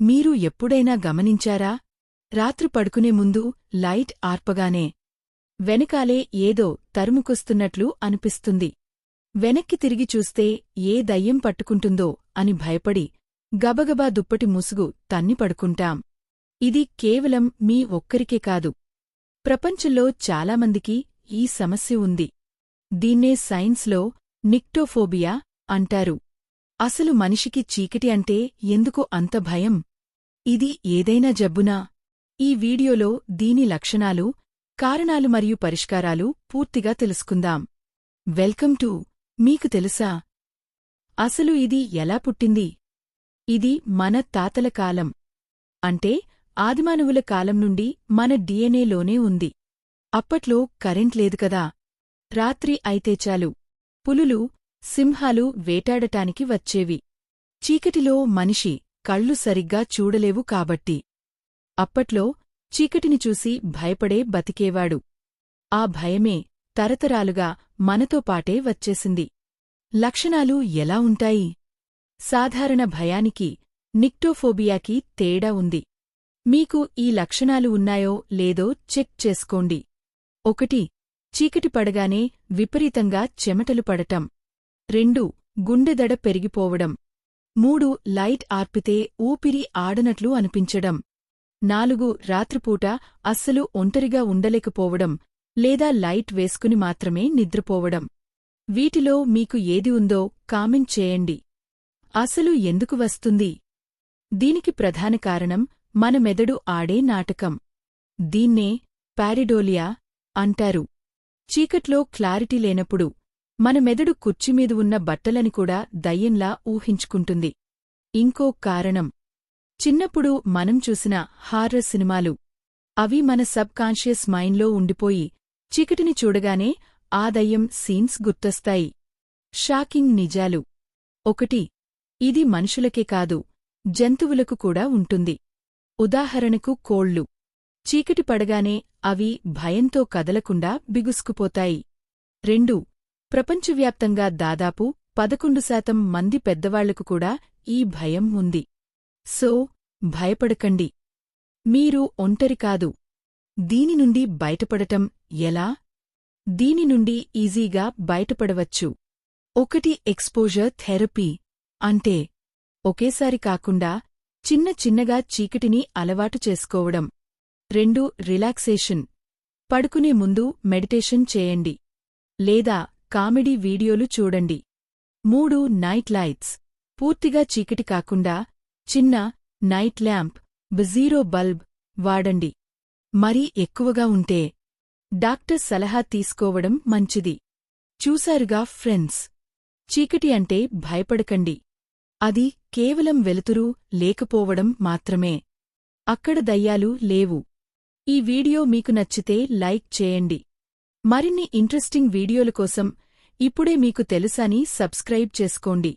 మీరు ఎప్పుడైనా గమనించారా? రాత్రి పడుకునే ముందు లైట్ ఆర్పగానే వెనకాలే ఏదో తరుముకొస్తున్నట్లు అనిపిస్తుంది. వెనక్కి తిరిగి చూస్తే ఏ దయ్యం పట్టుకుంటుందో అని భయపడి గబగబా దుప్పటి ముసుగు తన్ని పడుకుంటాం. ఇది కేవలం మీ ఒక్కరికే కాదు. ప్రపంచంలో చాలామందికి ఈ సమస్య ఉంది. దీన్నే సైన్స్లో నిక్టోఫోబియా అంటారు. అసలు మనిషికి చీకటి అంటే ఎందుకు అంత భయం? ఇది ఏదైనా జబ్బునా? ఈ వీడియోలో దీని లక్షణాలు కారణాలు మరియు పరిష్కారాలు పూర్తిగా తెలుసుకుందాం. వెల్కమ్ టు మీకు తెలుసా? అసలు ఇది ఎలా పుట్టింది? ఇది మన తాతల కాలం. అంటే ఆదిమానవుల కాలం నుండి మన డిఎన్ఏలోనే ఉంది. అప్పట్లో కరెంట్ లేదు కదా. రాత్రి అయితే చాలు. పులులు సింహాలు వేటాడటానికి వచ్చేవి. చీకటిలో మనిషి కళ్ళు సరిగ్గా చూడలేవు కాబట్టి. అప్పట్లో చీకటిని చూసి భయపడే బతికేవాడు. ఆ భయమే తరతరాలుగా మనతో పాటే వచ్చేసింది. లక్షణాలు ఎలా ఉంటాయి? సాధారణ భయానికి నిక్టోఫోబియాకి తేడా ఉంది. మీకు ఈ లక్షణాలు ఉన్నాయో లేదో చెక్ చేసుకోండి. ఒకటి చీకటి పడగానే విపరీతంగా చెమటలు పడటం. రెండు గుండెదడ పెరిగిపోవడం. మూడు లైట్ ఆర్పితే ఊపిరి ఆడనట్లు అనిపించడం. నాలుగు రాత్రిపూట అస్సలు ఒంటరిగా ఉండలేకపోవడం లేదా లైట్ వేసుకుని మాత్రమే నిద్రపోవడం. వీటిలో మీకు ఏది ఉందో కామెంట్ చేయండి. అసలు ఎందుకు వస్తుంది? దీనికి ప్రధాన కారణం మన మెదడు ఆడే నాటకం. దీన్నే పారిడోలియా అంటారు. చీకట్లో క్లారిటీ లేనప్పుడు మన మెదడు కుర్చీమీద ఉన్న బట్టలని కూడా దయ్యంలా ఊహించుకుంటుంది. ఇంకో కారణం. చిన్నప్పుడు మనం చూసిన హారర్ సినిమాలు. అవి మన సబ్ కాన్షియస్ మైండ్లో ఉండిపోయి చీకటిని చూడగానే ఆ దయ్యం సీన్స్ గుర్తొస్తాయి. షాకింగ్ నిజాలు. ఒకటి. ఇది మనుషులకే కాదు జంతువులకు కూడా ఉంటుంది. ఉదాహరణకు కోళ్ళు చీకటి పడగానే అవి భయంతో కదలకుండా బిగుసుకుపోతాయి. రెండు. ప్రపంచవ్యాప్తంగా దాదాపు పదకొండు శాతం మంది పెద్దవాళ్ళకు కూడా ఈ భయం ఉంది. సో భయపడకండి. మీరు ఒంటరి కాదు. దీని నుండి బయటపడటం ఎలా? దీని నుండి ఈజీగా బయటపడవచ్చు. ఒకటి ఎక్స్పోజర్ థెరపీ అంటే ఒకేసారి కాకుండా చిన్న చిన్నగా చీకటిని అలవాటు చేసుకోవడం. రెండు రిలాక్సేషన్. పడుకునే ముందు మెడిటేషన్ చేయండి. లేదా కామెడీ వీడియోలు చూడండి. మూడు నైట్ లైట్స్. పూర్తిగా చీకటి కాకుండా చిన్న నైట్ ల్యాంప్ బజీరో బల్బ్ వాడండి. మరీ ఎక్కువగా ఉంటే డాక్టర్ సలహా తీసుకోవడం మంచిది. చూశారుగా ఫ్రెండ్స్. చీకటి అంటే భయపడకండి. అది కేవలం వెలుతురు లేకపోవడం మాత్రమే. అక్కడ దయ్యాలు లేవు. ఈ వీడియో మీకు నచ్చితే లైక్ చేయండి. మరిన్ని ఇంట్రెస్టింగ్ వీడియోల కోసం ఇప్పుడే మీకు తెలుసని సబ్స్క్రైబ్ చేసుకోండి.